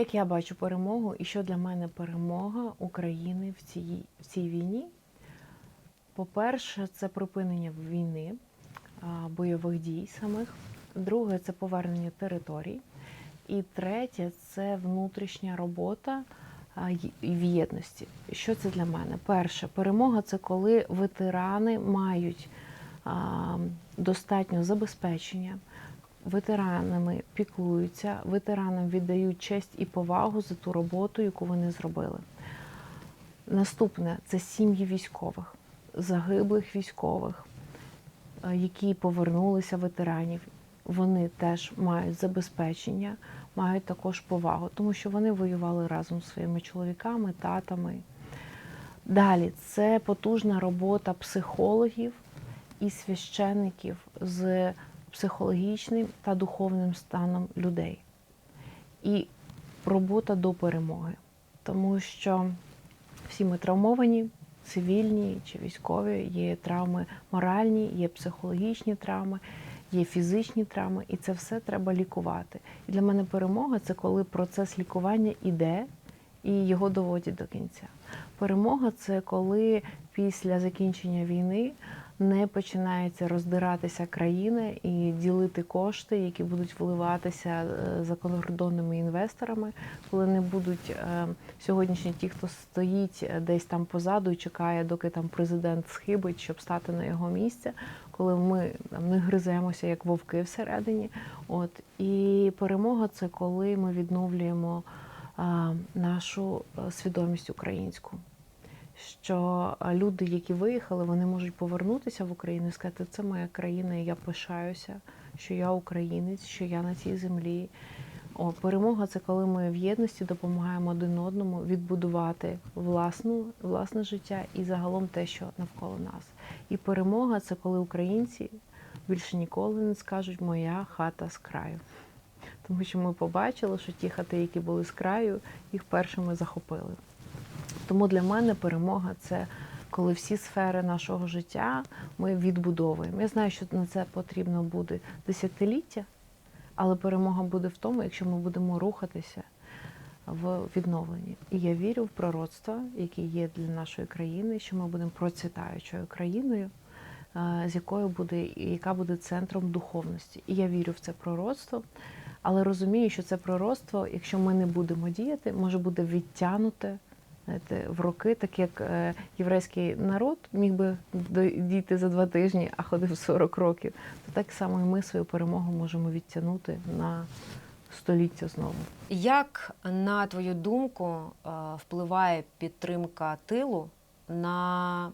Як я бачу перемогу, і що для мене перемога України в цій, в цій війні? По-перше, це припинення війни, бойових дій самих. Друге це повернення територій. І третє це внутрішня робота в єдності. Що це для мене? Перше, перемога це коли ветерани мають достатньо забезпечення, ветеранами піклуються, ветеранам віддають честь і повагу за ту роботу, яку вони зробили. Наступне це сім'ї військових, загиблих військових, е, які повернулися ветеранів. Вони теж мають забезпечення, мають також повагу, тому що вони воювали разом з своїми чоловіками, татами. Далі це потужна робота психологів і священників з психологічним та духовним станом людей. І робота до перемоги. Тому що всі ми травмовані, цивільні чи військові, є травми моральні, є психологічні травми, є фізичні травми, і це все треба лікувати. І для мене перемога це коли процес лікування іде і його доводять до кінця. Перемога це коли після закінчення війни не починається роздиратися країна і ділити кошти, які будуть вливатися е, закордонними інвесторами, коли не будуть е, сьогоднішні ті, хто стоїть е, десь там позаду і чекає, доки там президент схибить, щоб стати на його місце, коли ми там не гриземося як вовки всередині. От і перемога це коли ми відновлюємо нашу свідомість українську. Що люди, які виїхали, вони можуть повернутися в Україну і сказати, це моя країна, і я пишаюся, що я українець, що я на цій землі. О, перемога це коли ми в єдності допомагаємо один одному відбудувати власну, власне життя і загалом те, що навколо нас. І перемога це коли українці більше ніколи не скажуть Моя хата з краю. Тому що ми побачили, що ті хати, які були з краю, їх першими захопили. Тому для мене перемога це коли всі сфери нашого життя ми відбудовуємо. Я знаю, що на це потрібно буде десятиліття, але перемога буде в тому, якщо ми будемо рухатися в відновленні. І я вірю в пророцтва, які є для нашої країни, що ми будемо процвітаючою країною, е, з якою буде яка буде центром духовності. І я вірю в це пророцтво, але розумію, що це пророцтво, якщо ми не будемо діяти, може буде відтягнуте в роки, так як е, єврейський народ міг би дійти за два тижні, а ходив 40 років, то так само і ми свою перемогу можемо відтягнути на століття знову. Як, на твою думку, е, впливає підтримка тилу на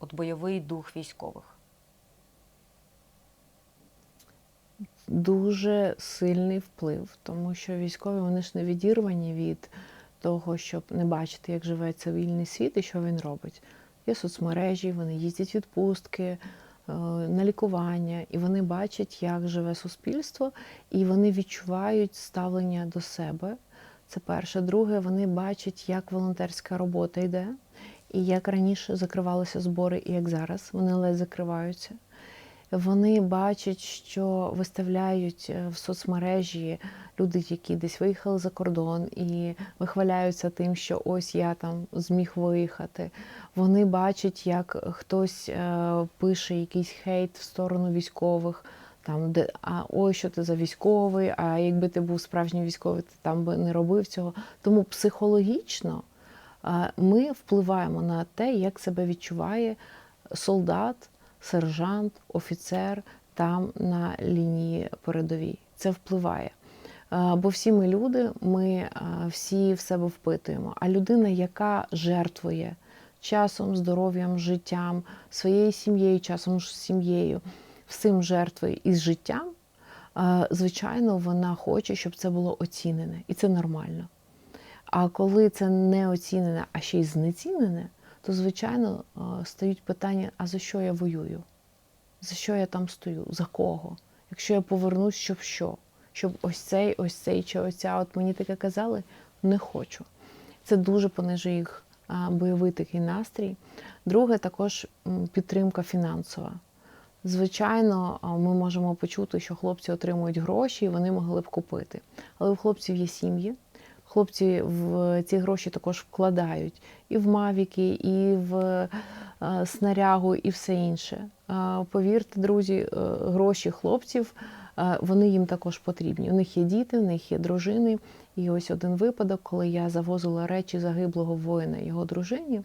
от бойовий дух військових? Дуже сильний вплив, тому що військові вони ж не відірвані від того, щоб не бачити, як живе цивільний світ і що він робить. Є соцмережі, вони їздять відпустки е, на лікування, і вони бачать, як живе суспільство, і вони відчувають ставлення до себе. Це перше. Друге, вони бачать, як волонтерська робота йде, і як раніше закривалися збори, і як зараз вони ледь закриваються. Вони бачать, що виставляють е, в соцмережі люди, які десь виїхали за кордон і вихваляються тим, що ось я там зміг виїхати. Вони бачать, як хтось е, пише якийсь хейт в сторону військових. Там, де а ой, що ти за військовий, а якби ти був справжній військовий, ти там би не робив цього. Тому психологічно е, ми впливаємо на те, як себе відчуває солдат, сержант, офіцер там на лінії передовій. Це впливає. Е, Бо всі ми люди, ми е, всі в себе впитуємо. А людина, яка жертвує часом, здоров'ям, життям, своєю сім'єю, часом сім'єю, всім жертвує із життям, е, звичайно, вона хоче, щоб це було оцінене, і це нормально. А коли це не оцінене, а ще й знецінене, то звичайно е, стають питання: а за що я воюю? За що я там стою? За кого? Якщо я повернусь, щоб що? Щоб ось цей, ось цей чи оця, от мені таке казали, не хочу. Це дуже понижує їх бойовий такий настрій. Друге, також підтримка фінансова. Звичайно, ми можемо почути, що хлопці отримують гроші, і вони могли б купити. Але у хлопців є сім'ї, Хлопці в ці гроші також вкладають і в мавіки, і в е, снарягу, і все інше. Повірте, друзі, е, гроші хлопців е, вони їм також потрібні. У них є діти, у них є дружини. І ось один випадок, коли я завозила речі загиблого воїна його дружині.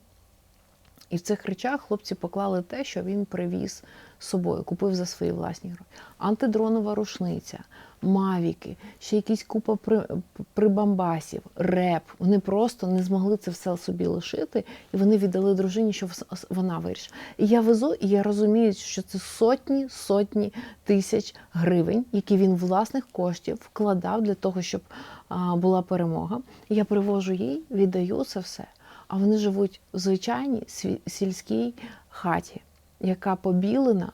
І в цих речах хлопці поклали те, що він привіз з собою, купив за свої власні гроші. Антидронова рушниця, мавіки, ще якісь купа при- прибамбасів, реп. Вони просто не змогли це все собі лишити, і вони віддали дружині, що вона вирішила. І я везу, і я розумію, що це сотні, сотні тисяч гривень, які він власних коштів вкладав для того, щоб була перемога. Я привожу їй, віддаю це все. А вони живуть в звичайній сільській хаті, яка побілена,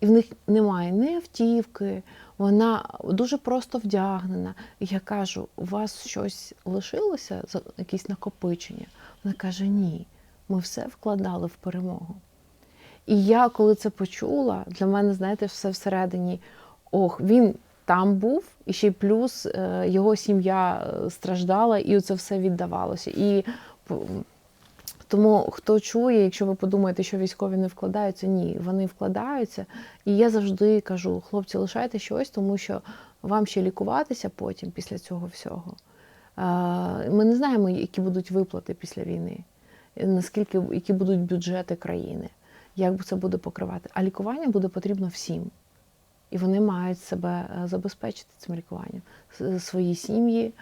і в них немає ні автівки, вона дуже просто вдягнена. Я кажу: у вас щось лишилося, якісь накопичення? Вона каже: ні, ми все вкладали в перемогу. І я, коли це почула, для мене, знаєте, все всередині, ох, він там був, і ще й плюс е, його сім'я е, страждала, і це все віддавалося. І тому хто чує, якщо ви подумаєте, що військові не вкладаються, ні, вони вкладаються. І я завжди кажу: хлопці, лишайте щось, тому що вам ще лікуватися потім після цього всього. Ми не знаємо, які будуть виплати після війни, наскільки які будуть бюджети країни, як це буде покривати. А лікування буде потрібно всім. І вони мають себе е, забезпечити цим лікуванням, свої сім'ї,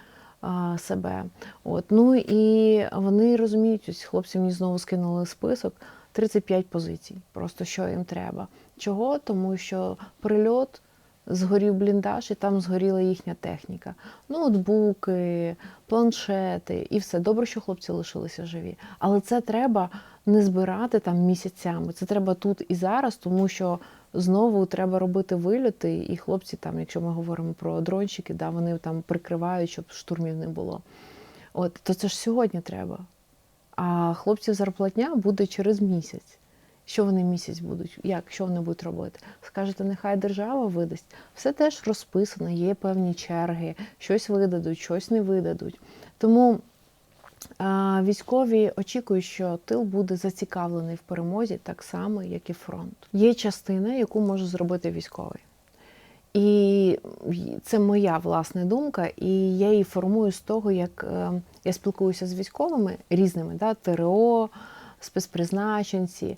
себе. От. Ну і вони розуміють, ось хлопці мені знову скинули список 35 позицій, просто що їм треба. Чого? Тому що прильот. Згорів бліндаж, і там згоріла їхня техніка. Ноутбуки, планшети і все. Добре, що хлопці лишилися живі. Але це треба не збирати там місяцями. Це треба тут і зараз, тому що знову треба робити вильоти, і хлопці, там, якщо ми говоримо про дрончики, да, вони там прикривають, щоб штурмів не було. От, то це ж сьогодні треба. А хлопців зарплатня буде через місяць. Що вони місяць будуть? Як? Що вони будуть робити? Скажете, нехай держава видасть. Все теж розписано, є певні черги, щось видадуть, щось не видадуть. Тому військові очікують, що тил буде зацікавлений в перемозі так само, як і фронт. Є частина, яку може зробити військовий. І це моя власна думка, і я її формую з того, як е, я спілкуюся з військовими різними, да, ТРО, спецпризначенці.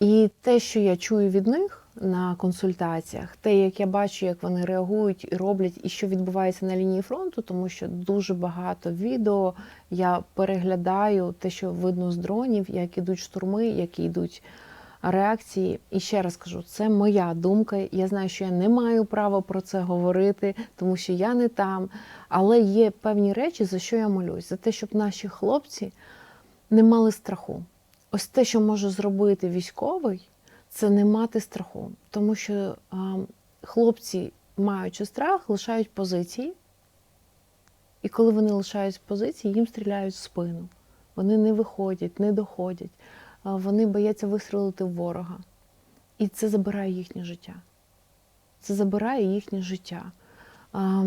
І те, що я чую від них на консультаціях, те, як я бачу, як вони реагують і роблять, і що відбувається на лінії фронту, тому що дуже багато відео я переглядаю те, що видно з дронів, як ідуть штурми, як йдуть реакції. І ще раз кажу, це моя думка. Я знаю, що я не маю права про це говорити, тому що я не там. Але є певні речі, за що я молюсь, за те, щоб наші хлопці не мали страху. Ось те, що може зробити військовий, це не мати страху. Тому що а, хлопці, маючи страх, лишають позиції. І коли вони лишають позиції, їм стріляють в спину. Вони не виходять, не доходять. А, Вони бояться вистрелити в ворога. І це забирає їхнє життя. Це забирає їхнє життя. А,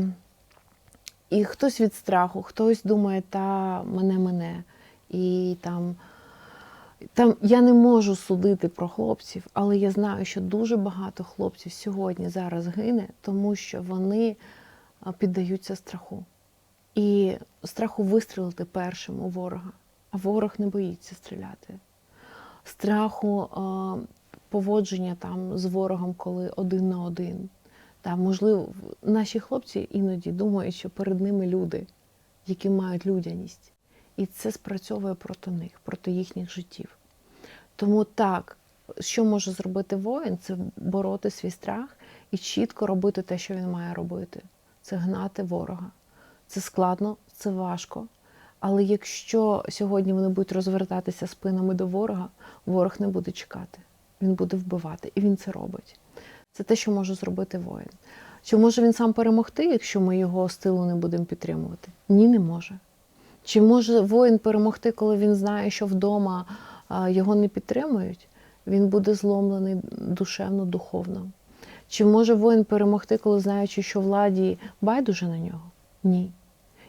І хтось від страху, хтось думає, та мене мене. І там, там я не можу судити про хлопців, але я знаю, що дуже багато хлопців сьогодні зараз гине, тому що вони піддаються страху. І страху вистрілити першим у ворога. А ворог не боїться стріляти. Страху а, поводження там з ворогом, коли один на один. Та, можливо, наші хлопці іноді думають, що перед ними люди, які мають людяність. І це спрацьовує проти них, проти їхніх життів. Тому так, що може зробити воїн, це бороти свій страх і чітко робити те, що він має робити. Це гнати ворога. Це складно, це важко. Але якщо сьогодні вони будуть розвертатися спинами до ворога, ворог не буде чекати. Він буде вбивати, і він це робить. Це те, що може зробити воїн. Чи може він сам перемогти, якщо ми його з тилу не будемо підтримувати? Ні, не може. Чи може воїн перемогти, коли він знає, що вдома його не підтримують? Він буде зломлений душевно, духовно. Чи може воїн перемогти, коли знаючи, що владі байдуже на нього? Ні.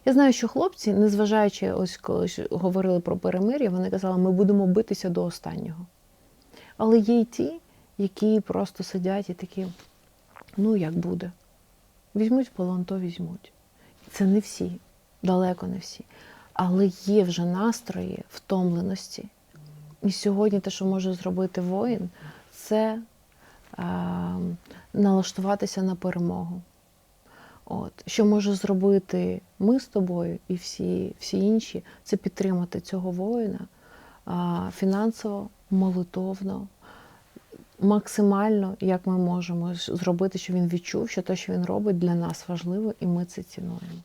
Я знаю, що хлопці, незважаючи, ось коли говорили про перемир'я, вони казали, ми будемо битися до останнього. Але є й ті, які просто сидять і такі, ну як буде. Візьмуть полон, то візьмуть. Це не всі, далеко не всі. Але є вже настрої втомленості. І сьогодні те, що може зробити воїн, це е, налаштуватися на перемогу. От. Що може зробити ми з тобою і всі, всі інші, це підтримати цього воїна а, фінансово, молитовно, максимально, як ми можемо зробити, щоб він відчув, що те, що він робить, для нас важливо, і ми це цінуємо.